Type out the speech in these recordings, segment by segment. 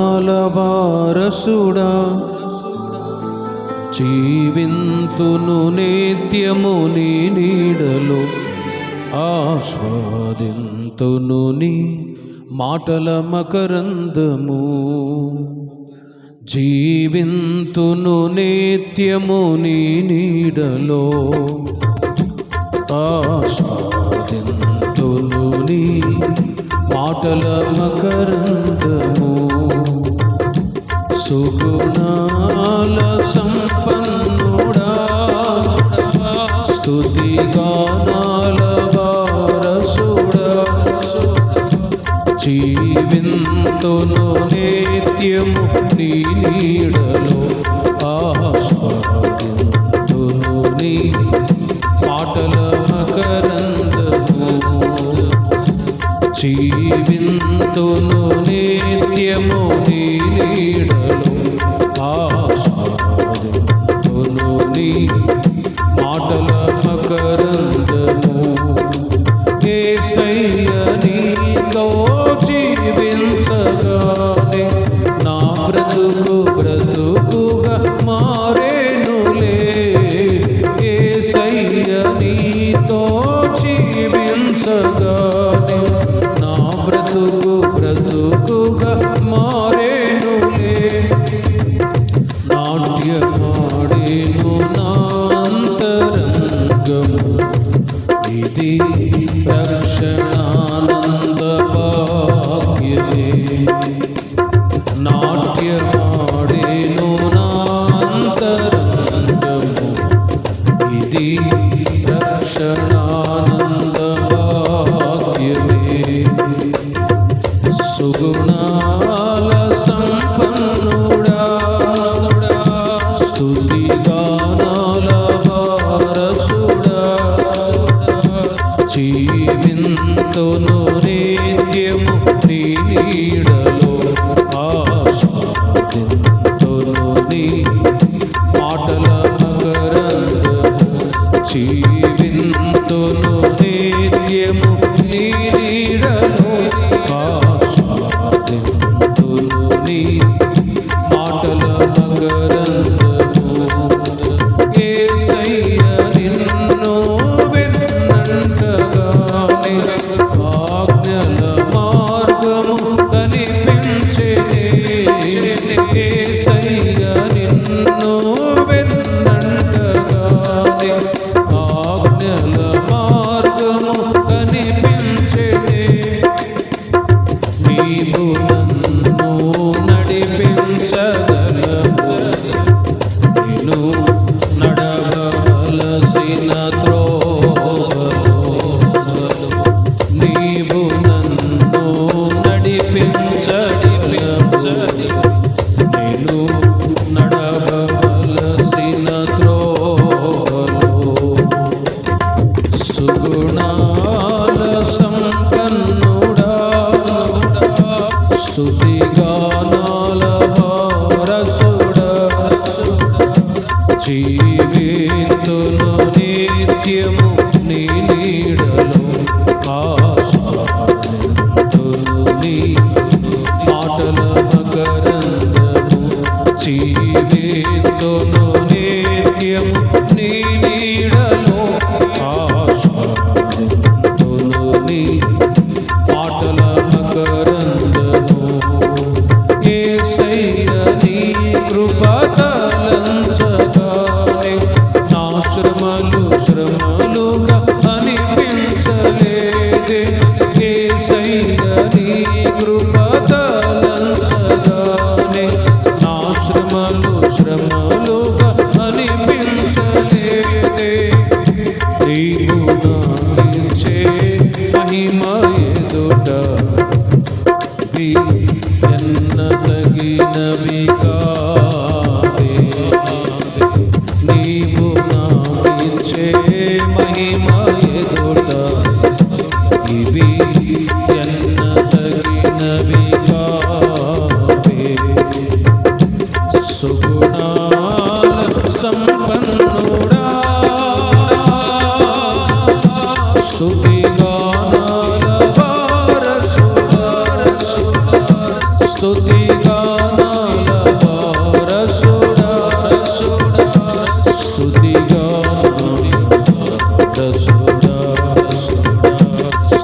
వారసుడా జీవింతును నిత్యము నీ నీడలు ఆస్వాదింతును నీ మాటల మకరందము. జీవింతును నిత్యము నీ నీడలో ఆస్వాదింతును నీ మాటల మకరందము. సుగుణాల సంపన్నుడా స్తుతి గానాల వారసుడా జీవింతును నిత్యము నీడ. You. జీవింతును రేత్యము నీడలో ఆశాదింతును నీ మాటల నగరందు జీవింతును వరములుగా అనిపించలేదే. నీవు నాంచే మహిమయదుట ఎన్న తగినవి కాదే నీవు నాంచే మహిమయదుట ఇవి ఎన్న తగినవి కాదే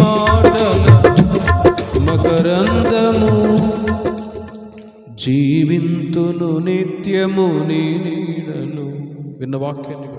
మాటల మకరందము జీవింతును నిత్యముని నీడను విన్న వాక్యాన్ని